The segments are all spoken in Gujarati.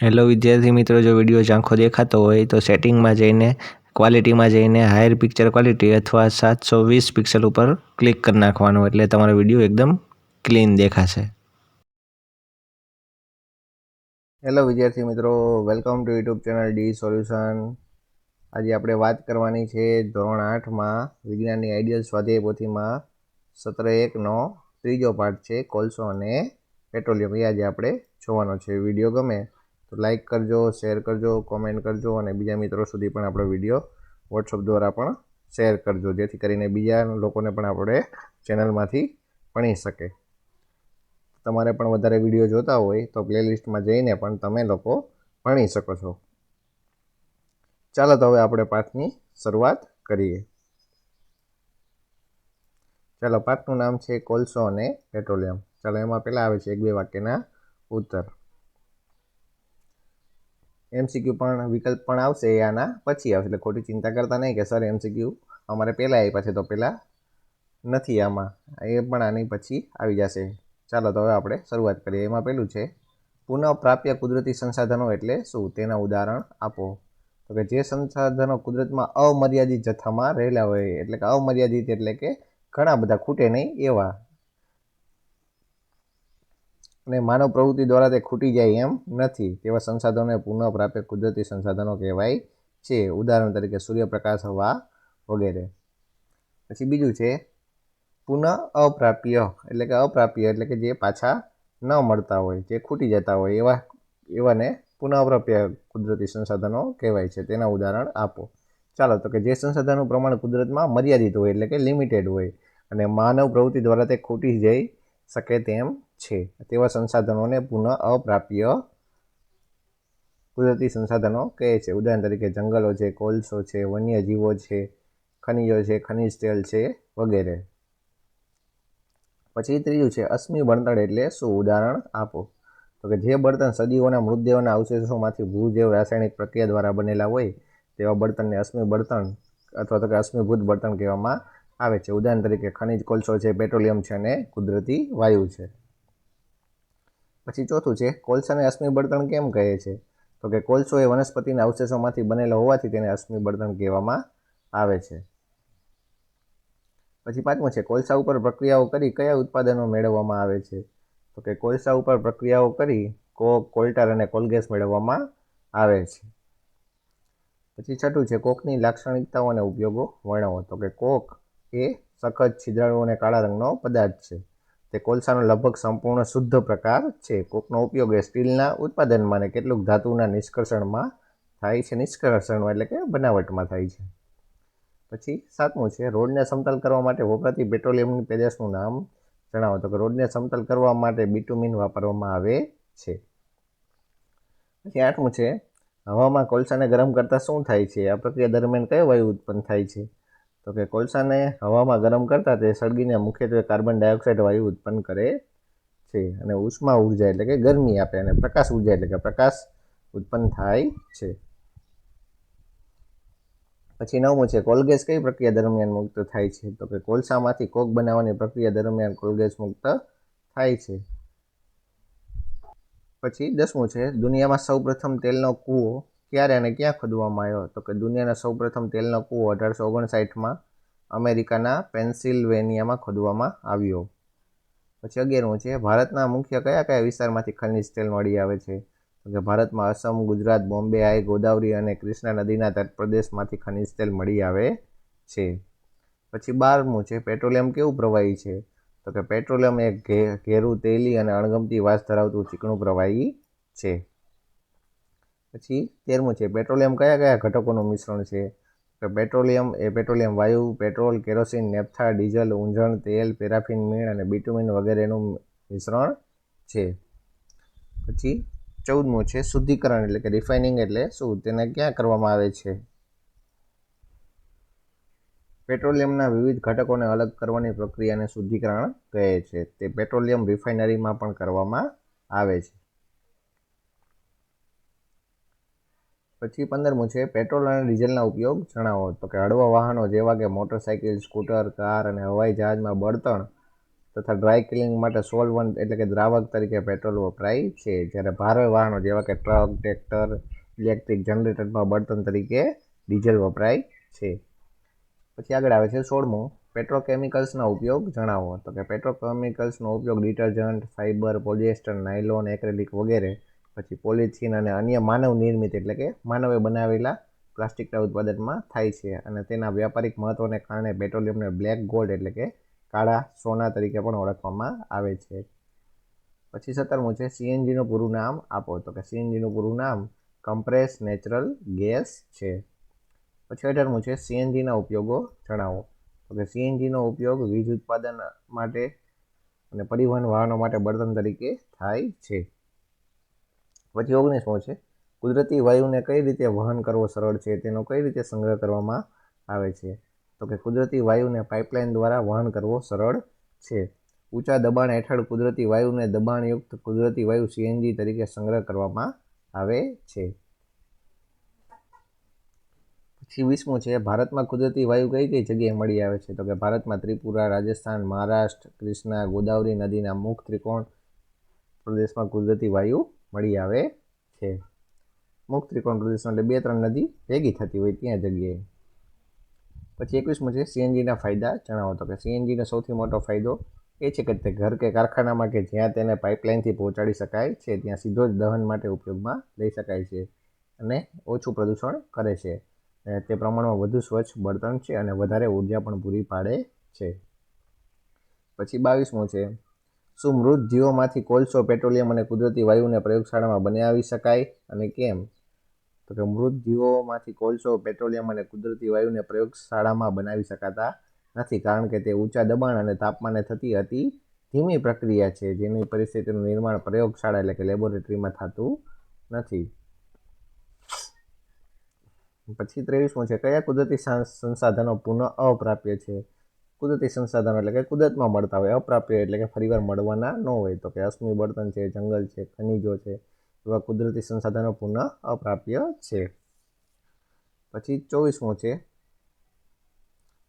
હેલો વિદ્યાર્થી મિત્રો, જો વીડિયો ઝાંખો દેખાતો હોય તો સેટિંગમાં જઈને ક્વોલિટીમાં જઈને હાયર પિક્ચર ક્વોલિટી અથવા સાતસો વીસ પિક્સલ ઉપર ક્લિક કરી નાખવાનું. એટલે તમારો વીડિયો એકદમ ક્લીન દેખાશે. હેલો વિદ્યાર્થી મિત્રો welcome to YouTube channel D solution આજે આપણે વાત કરવાની છે ધોરણ આઠમાં વિજ્ઞાનની આઈડિયલ સ્વાધ્યાય પોથીમાં સત્ર એકનો ત્રીજો પાઠ છે કોલસો અને પેટ્રોલિયમ એ આજે આપણે જોવાનો છે. વીડિયો ગમે તો લાઈક કરજો શેર કરજો કોમેન્ટ કરજો અને બીજા મિત્રો સુધી પણ આપણો વીડિયો વોટ્સઅપ દ્વારા પણ શેર કરજો, જેથી કરીને બીજા લોકોને પણ આપણે ચેનલમાંથી ભણી શકે. તમારે પણ વધારે વીડિયો જોતા હોય તો પ્લેલિસ્ટમાં જઈને પણ તમે લોકો ભણી શકો છો. ચાલો તો હવે આપણે પાઠની શરૂઆત કરીએ. ચાલો, પાઠનું નામ છે કોલસો અને પેટ્રોલિયમ. ચાલો, એમાં પહેલાં આવે છે એક બે વાક્યના ઉત્તર. એમસીક્યુ પણ વિકલ્પ પણ આવશે એ આના પછી આવશે. એટલે ખોટી ચિંતા કરતા નહીં કે સર એમસીક્યુ અમારે પહેલાં આપ્યા છે તો પહેલાં નથી આમાં. એ પણ આની પછી આવી જશે. ચાલો તો હવે આપણે શરૂઆત કરીએ. એમાં પહેલું છે, પુનઃપ્રાપ્ય કુદરતી સંસાધનો એટલે શું? તેના ઉદાહરણ આપો. તો કે જે સંસાધનો કુદરતમાં અમર્યાદિત જથ્થામાં રહેલા હોય, એટલે કે અમર્યાદિત એટલે કે ઘણા બધા ખૂટે નહીં એવા. અને માનવ પ્રવૃત્તિ દ્વારા તે ખૂટી જાય એમ નથી તેવા સંસાધનોને પુનઃપ્રાપ્ય કુદરતી સંસાધનો કહેવાય છે. ઉદાહરણ તરીકે સૂર્યપ્રકાશ, હવા વગેરે. પછી બીજું છે પુનઃ અપ્રાપ્ય એટલે કે અપ્રાપ્ય, એટલે કે જે પાછા ન મળતા હોય, જે ખૂટી જતા હોય, એવા, એવાને પુનઃપ્રાપ્ય કુદરતી સંસાધનો કહેવાય છે. તેના ઉદાહરણ આપો. ચાલો, તો કે જે સંસાધનનું પ્રમાણ કુદરતમાં મર્યાદિત હોય, એટલે કે લિમિટેડ હોય, અને માનવ પ્રવૃત્તિ દ્વારા તે ખૂટી જઈ શકે તેમ છે. તેવા સંસાધનોને પુનઃ અપ્રાપ્ય કુદરતી સંસાધનો કહે છે. ઉદાહરણ તરીકે જંગલો છે, કોલસો છે, વન્યજીવો છે, ખનિજો છે, ખનિજ તેલ છે વગેરે. પછી ત્રીજું છે અશ્મિ બળતણ એટલે શું? ઉદાહરણ આપો. તો કે જે બળતણ સદીઓના મૃતદેહોના અવશેષોમાંથી ભૂજૈવ રાસાયણિક પ્રક્રિયા દ્વારા બનેલા હોય, તેવા બળતણને અશ્મિ બળતણ અથવા તો કે અશ્મિભૂત બળતણ કહેવામાં આવે છે. ઉદાહરણ તરીકે ખનિજ કોલસો છે, પેટ્રોલિયમ છે અને કુદરતી વાયુ છે. પછી ચોથું છે, કોલસાને અશ્મિ બળતણ કેમ કહે છે? તો કે કોલસો એ વનસ્પતિના અવશેષોમાંથી બનેલો હોવાથી તેને અશ્મિ બળતણ કહેવામાં આવે છે. પછી પાંચમું છે, કોલસા ઉપર પ્રક્રિયાઓ કરી કયા ઉત્પાદનો મેળવવામાં આવે છે? તો કે કોલસા ઉપર પ્રક્રિયાઓ કરી કોક કોલ્ટર અને કોલગેસ મેળવવામાં આવે છે. પછી છઠ્ઠું છે, કોકની લાક્ષણિકતાઓ અને ઉપયોગો વર્ણવો. તો કે કોક એ સખત છિદ્રાળુ અને કાળા રંગનો પદાર્થ છે. તે કોલસાનો લગભગ સંપૂર્ણ શુદ્ધ પ્રકાર છે. કોકનો ઉપયોગ એ સ્ટીલના ઉત્પાદનમાં અને કેટલુંક ધાતુના નિષ્કર્ષણમાં થાય છે. નિષ્કર્ષણમાં એટલે કે બનાવટમાં થાય છે. પછી સાતમું છે, રોડને સમતલ કરવા માટે વપરાતી પેટ્રોલિયમની પેદાશનું નામ જણાવો. તો કે રોડને સમતલ કરવા માટે બિટુમિન વાપરવામાં આવે છે. પછી આઠમું છે, હવામાં કોલસાને ગરમ કરતાં શું થાય છે? આ પ્રક્રિયા દરમિયાન કયો વાયુ ઉત્પન્ન થાય છે? તો કે કોલસાને હવામાં ગરમ કરતાં તે સળગીને મુખ્યત્વે કાર્બન ડાયોક્સાઇડ વાયુ ઉત્પન્ન કરે છે અને ઉષ્મા ઊર્જા એટલે કે ગરમી આપે અને પ્રકાશ ઊર્જા એટલે કે પ્રકાશ ઉત્પન્ન થાય છે. પછી નવમું છે, કોલગેસ કઈ પ્રક્રિયા દરમિયાન મુક્ત થાય છે? તો કે કોલસામાંથી કોક બનાવવાની પ્રક્રિયા દરમિયાન કોલગેસ મુક્ત થાય છે. પછી દસમું છે, દુનિયામાં સૌપ્રથમ તેલનો કૂવો ક્યારે અને ક્યાં ખોદવામાં આવ્યો? તો કે દુનિયાના સૌપ્રથમ તેલનો કૂવો અઢારસો ઓગણસાઠમાં અમેરિકાના પેન્સિલ્વેનિયામાં ખોદવામાં આવ્યો. પછી અગિયારમું છે, ભારતના મુખ્ય કયા કયા વિસ્તારમાંથી ખનિજ તેલ મળી આવે છે? તો કે ભારતમાં અસમ, ગુજરાત, બોમ્બે, આઈ, ગોદાવરી અને કૃષ્ણા નદીના તટ પ્રદેશમાંથી ખનિજ તેલ મળી આવે છે. પછી બારમું છે, પેટ્રોલિયમ કેવું પ્રવાહી છે? તો કે પેટ્રોલિયમ એક ઘેરું તેલી અને અણગમતી વાસ ધરાવતું ચીકણું પ્રવાહી છે. પછી તેરમું છે, પેટ્રોલિયમ કયા કયા ઘટકોનું મિશ્રણ છે? તો પેટ્રોલિયમ, એ પેટ્રોલિયમ વાયુ, પેટ્રોલ, કેરોસીન, નેપ્થા, ડીઝલ, ઊંઝણ, તેલ, પેરાફિન, મીણ અને બિટુમિન વગેરેનું મિશ્રણ છે. પછી ચૌદમું છે, શુદ્ધિકરણ એટલે કે રિફાઇનિંગ એટલે શું? તેને ક્યાં કરવામાં આવે છે? પેટ્રોલિયમના વિવિધ ઘટકોને અલગ કરવાની પ્રક્રિયાને શુદ્ધિકરણ કહે છે. તે પેટ્રોલિયમ રિફાઇનરીમાં પણ કરવામાં આવે છે. પછી પંદરમું છે, પેટ્રોલ અને ડીઝલના ઉપયોગ જણાવો. તો કે હળવા વાહનો જેવા કે મોટરસાઇકલ, સ્કૂટર, કાર અને હવાઈ જહાજમાં બળતણ તથા ડ્રાય ક્લિનિંગ માટે સોલવન્ટ એટલે કે દ્રાવક તરીકે પેટ્રોલ વપરાય છે. જ્યારે ભારે વાહનો જેવા કે ટ્રક, ટ્રેક્ટર, ઇલેક્ટ્રિક જનરેટરમાં બળતણ તરીકે ડીઝલ વપરાય છે. પછી આગળ આવે છે સોળમું, પેટ્રોકેમિકલ્સના ઉપયોગ જણાવો. તો કે પેટ્રોકેમિકલ્સનો ઉપયોગ detergent, fibre, polyester, nylon, acrylic વગેરે પછી પોલિથીન અને અન્ય માનવ નિર્મિત એટલે કે માનવે બનાવેલા પ્લાસ્ટિકના ઉત્પાદનમાં થાય છે. અને તેના વ્યાપારિક મહત્વને કારણે પેટ્રોલિયમને બ્લેક ગોલ્ડ એટલે કે કાળા સોના તરીકે પણ ઓળખવામાં આવે છે. પછી સત્તરમું છે, સીએનજીનું પૂરું નામ આપો. તો કે સીએનજીનું પૂરું નામ કમ્પ્રેસ નેચરલ ગેસ છે. પછી અઢારમું છે, સીએનજીના ઉપયોગો જણાવો. તો કે સીએનજીનો ઉપયોગ વીજ ઉત્પાદન માટે અને પરિવહન વાહનો માટે બળતણ તરીકે થાય છે. પછી ઓગણીસમો છે? કુદરતી વાયુને કઈ રીતે વહન કરવો સરળ છે તેનો કઈ રીતે સંગ્રહ કરવામાં આવે છે? તો કે કુદરતી વાયુને પાઇપલાઇન દ્વારા વહન કરવો સરળ છે. ઊંચા દબાણ હેઠળ કુદરતી વાયુને દબાણયુક્ત કુદરતી વાયુ સીએનજી તરીકે સંગ્રહ કરવામાં આવે છે. પછી વીસમું છે, ભારતમાં કુદરતી વાયુ કઈ કઈ જગ્યાએ મળી આવે છે? તો કે ભારતમાં ત્રિપુરા, રાજસ્થાન, મહારાષ્ટ્ર, કૃષ્ણા, ગોદાવરી નદીના મુખ ત્રિકોણ પ્રદેશમાં કુદરતી વાયુ મળી આવે છે. મુખ ત્રિકોણ પ્રદૂષણ એટલે બે ત્રણ નદી ભેગી થતી હોય ત્યાં જગ્યાએ. પછી એકવીસમું છે સીએનજીના ફાયદા જણાવો તો કે સીએનજીનો સૌથી મોટો ફાયદો એ છે કે તે ઘર કે કારખાનામાં કે જ્યાં તેને પાઇપલાઇનથી પહોંચાડી શકાય છે, ત્યાં સીધો જ દહન માટે ઉપયોગમાં લઈ શકાય છે અને ઓછું પ્રદૂષણ કરે છે. તે પ્રમાણમાં વધુ સ્વચ્છ બળતણ છે અને વધારે ઊર્જા પણ પૂરી પાડે છે. પછી બાવીસમું છે શું મૃત જીવોમાંથી કોલસો, પેટ્રોલિયમ અને કુદરતી વાયુને પ્રયોગશાળામાં બનાવી શકાય અને કેમ? તો કે મૃત કોલસો, પેટ્રોલિયમ અને કુદરતી વાયુને પ્રયોગશાળામાં બનાવી શકાતા નથી, કારણ કે તે ઊંચા દબાણ અને તાપમાને થતી અતિ ધીમી પ્રક્રિયા છે, જેની પરિસ્થિતિનું નિર્માણ પ્રયોગશાળા એટલે કે લેબોરેટરીમાં થતું નથી. પછી ત્રેવીસમું છે, કયા કુદરતી સંસાધનો પુનઃ અપ્રાપ્ય છે? કુદરતી સંસાધનો એટલે કે કુદરતમાં મળતા હોય, અપ્રાપ્ય એટલે કે ફરીવાર મળવાના ન હોય. તો કે અશ્મિ બળતણ છે, જંગલ છે, ખનિજો છે, એવા કુદરતી સંસાધનો પુનઃ અપ્રાપ્ય છે. પછી ચોવીસમું છે,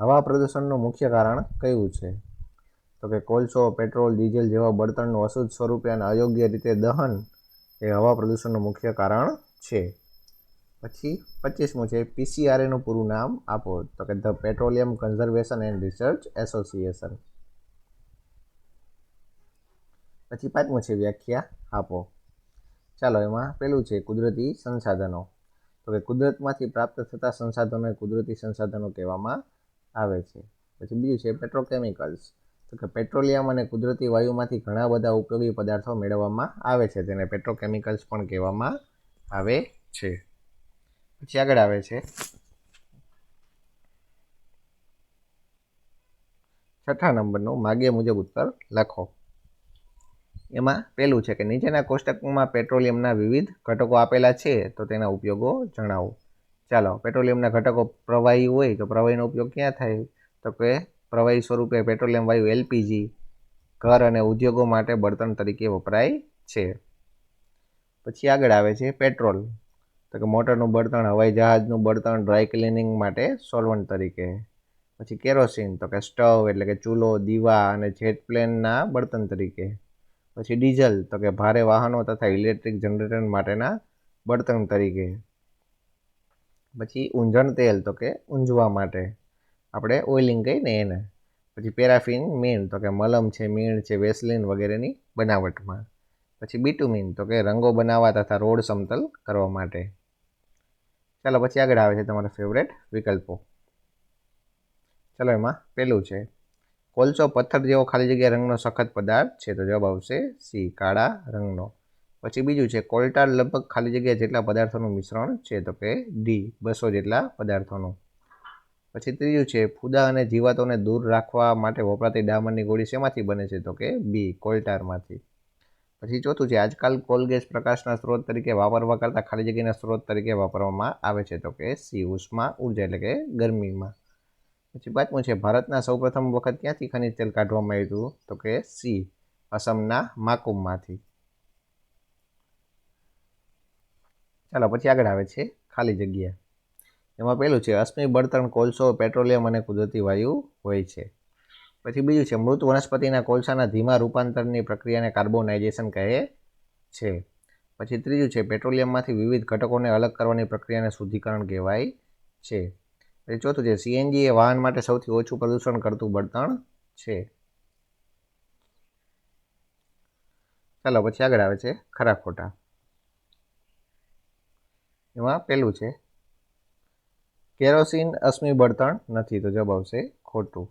હવા પ્રદૂષણનું મુખ્ય કારણ કયું છે? તો કે કોલસો, પેટ્રોલ, ડીઝલ જેવા બળતણનું અશુદ્ધ સ્વરૂપે અને અયોગ્ય રીતે દહન એ હવા પ્રદૂષણનું મુખ્ય કારણ છે. પછી પચીસમું છે પીસીઆરએનું પૂરું નામ આપો. તો કે the petroleum conservation and research association. પછી પાંચમું છે વ્યાખ્યા આપો. ચાલો, એમાં પેલું છે કુદરતી સંસાધનો. તો કે કુદરતમાંથી પ્રાપ્ત થતા સંસાધનોને કુદરતી સંસાધનો કહેવામાં આવે છે. પછી બીજું છે પેટ્રોકેમિકલ્સ. તો કે પેટ્રોલિયમ અને કુદરતી વાયુમાંથી ઘણા બધા ઉપયોગી પદાર્થો મેળવવામાં આવે છે તેને પેટ્રોકેમિકલ્સ પણ કહેવામાં આવે છે. પછી આગળ આવે છે. છઠ્ઠા નંબરનું માગે મુજબ ઉત્તર લખો. એમાં પેલું છે કે નીચેના કોષ્ટકમાં પેટ્રોલિયમના વિવિધ ઘટકો આપેલા છે, તો તેના ઉપયોગો જણાવો. ચાલો, પેટ્રોલિયમના ઘટકો પ્રવાહી હોય તો પ્રવાહીનો ઉપયોગ ક્યાં થાય? તો કે પ્રવાહી સ્વરૂપે પેટ્રોલિયમ વાયુ એલપીજી ઘર અને ઉદ્યોગો માટે બળતણ તરીકે વપરાય છે. પછી આગળ આવે છે પેટ્રોલ. તો કે મોટરનું બળતણ, હવાઈ જહાજનું બળતણ ડ્રાય ક્લિનિંગ માટે સોલવન્ટ તરીકે. પછી કેરોસીન તો કે સ્ટવ એટલે કે ચૂલો, દીવા અને જેટ પ્લેનના બળતણ તરીકે. પછી ડીઝલ તો કે ભારે વાહનો તથા ઇલેક્ટ્રિક જનરેટર માટેના બળતણ તરીકે. પછી ઊંજણ તેલ તો કે ઊંજવા માટે. આપણે ઓઇલિંગ કહીને એને. પછી પેરાફિન મીણ તો કે મલમ છે, મીણ છે વેસલિન વગેરેની બનાવટમાં. પછી બીટુમીન તો કે રંગો બનાવવા તથા રોડ સમતલ કરવા માટે. ચાલો પછી આગળ આવે છે તમારા ફેવરેટ વિકલ્પો. ચાલો એમાં પહેલું છે, કોલસો પથ્થર જેવો ખાલી જગ્યા રંગનો સખત પદાર્થ છે, તો જવાબ આવશે સી, કાળા રંગનો. પછી બીજું છે, કોલ્ટાર લગભગ ખાલી જગ્યા જેટલા પદાર્થોનું મિશ્રણ છે, તો કે ડી, બસો જેટલા પદાર્થોનું. પછી ત્રીજું છે, ફૂદા અને જીવાતોને દૂર રાખવા માટે વપરાતી ડામરની ગોળી શેમાંથી બને છે, તો કે બી, કોલ્ટારમાંથી. પછી ચોથું છે, આજકાલ કોલગેસ પ્રકાશના સ્ત્રોત તરીકે વાપરવા કરતાં ખાલી જગ્યાના સ્ત્રોત તરીકે વાપરવામાં આવે છે, તો કે સી ઉષ્મા ઊર્જા એટલે કે ગરમીમાં. પછી પાંચમું છે, ભારતના સૌપ્રથમ વખત ક્યાંથી ખનિજ તેલ કાઢવામાં આવ્યું તો કે સી અસમના માકુમમાંથી. ચાલો, પછી આગળ આવે છે, ખાલી જગ્યા. એમાં પહેલું છે, અશ્મિ બળતણ કોલસો, પેટ્રોલિયમ અને કુદરતી વાયુ હોય છે. પછી બીજું છે, મૃત વનસ્પતિના કોલસાના ધીમા રૂપાંતરની પ્રક્રિયાને કાર્બોનાઇઝેશન કહે છે. પછી ત્રીજું છે, પેટ્રોલિયમમાંથી વિવિધ ઘટકોને અલગ કરવાની પ્રક્રિયાને શુદ્ધિકરણ કહેવાય છે. પછી ચોથું છે સીએનજી એ વાહન માટે સૌથી ઓછું પ્રદૂષણ કરતું બળતણ છે. ચાલો, પછી આગળ આવે છે ખરા ખોટા. એમાં પહેલું છે, કેરોસીન અશ્મિ બળતણ નથી, તો જવાબ આવશે ખોટું.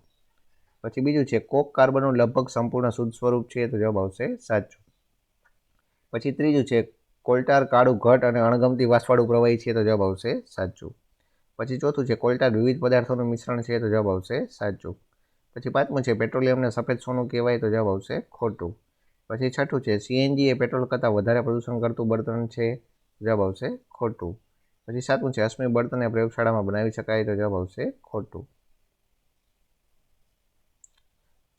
પછી બીજું છે, કોક કાર્બનનું લગભગ સંપૂર્ણ શુદ્ધ સ્વરૂપ છે, તો જવાબ આવશે સાચો. પછી ત્રીજું છે, કોલ્ટાર કાળું ઘટ અને અણગમતી વાસવાળું પ્રવાહી છે, તો જવાબ આવશે સાચું. પછી ચોથું છે, કોલ્ટાર વિવિધ પદાર્થોનું મિશ્રણ છે, તો જવાબ આવશે સાચું. પછી પાંચમું છે પેટ્રોલિયમને સફેદ સોનું કહેવાય, તો જવાબ આવશે ખોટું. પછી છઠ્ઠું છે સીએનજી એ પેટ્રોલ કરતાં વધારે પ્રદૂષણ કરતું બળતણ છે, જવાબ આવશે ખોટું. પછી સાતમું છે, અશ્મિ બળતણને પ્રયોગશાળામાં બનાવી શકાય, તો જવાબ આવશે ખોટું.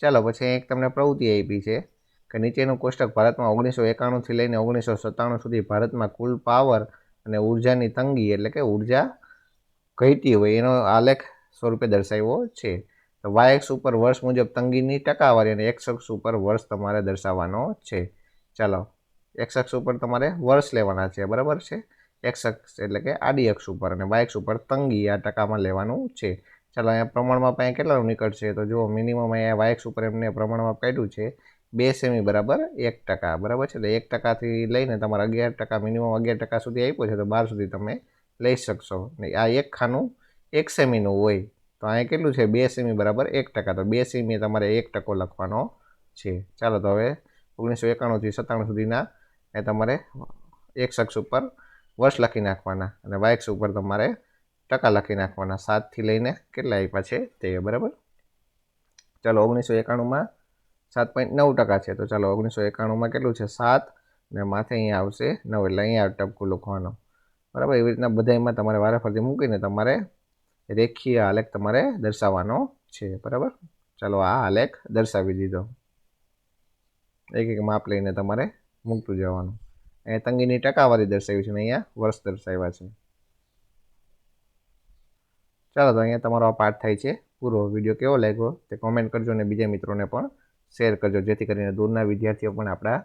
ચાલો, પછી એક તમને પ્રવૃત્તિ આપી છે કે નીચેનું કોષ્ટક ભારતમાં ઓગણીસો એકાણુંથી લઈને ઓગણીસો સત્તાણું સુધી ભારતમાં કુલ પાવર અને ઉર્જાની તંગી એટલે કે ઊર્જા ઘટી હોય એનો આલેખ સ્વરૂપે દર્શાવ્યો છે. તો વાય ઉપર વર્ષ મુજબ તંગીની ટકાવારી અને એક્સ અક્ષ ઉપર વર્ષ તમારે દર્શાવવાનો છે. ચાલો, એક્સ અક્ષ ઉપર તમારે વર્ષ લેવાના છે, બરાબર છે? એક્સ અક્ષ એટલે કે આડી અક્ષ ઉપર અને વાય ઉપર તંગી આ ટકામાં લેવાનું છે. ચાલો અહીંયા પ્રમાણમાં અહીંયા કેટલા નીકળશે? તો જુઓ મિનિમમ અહીંયા વાયક્સ ઉપર એમને પ્રમાણમાં કાઢ્યું છે. બે સેમી બરાબર એક ટકા, બરાબર છે? એટલે એક ટકાથી લઈને તમારે અગિયાર ટકા મિનિમમ અગિયાર ટકા સુધી આપ્યો છે, તો બાર સુધી તમે લઈ શકશો. ને આ એક ખાનું, એક સેમીનું હોય. તો અહીંયા કેટલું છે? બે સેમી બરાબર એક ટકા. તો બે સેમી તમારે એક ટકો લખવાનો છે. ચાલો, તો હવે ઓગણીસો એકાણુંથી સત્તાણું સુધીના એ તમારે એક શખ્સ ઉપર વર્ષ લખી નાખવાના. અને વાયક્સ ઉપર તમારે ટકા લખી નાખવાના સાતથી લઈને કેટલા આપ્યા છે તે બરાબર? ચાલો ઓગણીસો એકાણુંમાં સાત પોઈન્ટ નવ ટકા છે. તો ચાલો ઓગણીસો એકાણુંમાં કેટલું છે? સાત ને માથે અહીંયા આવશે નવ, એટલે અહીંયા ટપકું લખવાનો. બરાબર? એવી રીતના બધામાં તમારે વારાફરતી મૂકીને તમારે રેખીય આલેખ તમારે દર્શાવવાનો છે. બરાબર? ચાલો આ આલેખ દર્શાવી દીધો. એક એક માપ લઈને તમારે મૂકતું જવાનું. અહીંયા તંગીની ટકાવારી દર્શાવી છે અને અહીંયા વર્ષ દર્શાવ્યા છે. ચાલો તો અહીંયા તમારો આ પાઠ થાય છે. પૂરો વીડિયો કેવો લાગ્યો તે કોમેન્ટ કરજો અને બીજા મિત્રોને પણ શેર કરજો, જેથી કરીને દૂરના વિદ્યાર્થીઓ પણ આપણા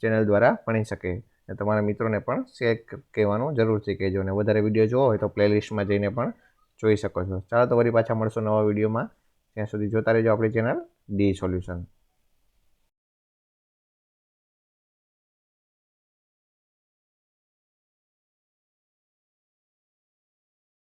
ચેનલ દ્વારા ભણી શકે. અને તમારા મિત્રોને પણ શેર કહેવાનું જરૂરથી કહેજો. અને વધારે વીડિયો જોવો હોય તો પ્લેલિસ્ટમાં જઈને પણ જોઈ શકો છો. ચાલો તો વળી પાછા મળશો નવા વિડીયોમાં. ત્યાં સુધી જોતા રહેજો આપણી ચેનલ ડી સોલ્યુશન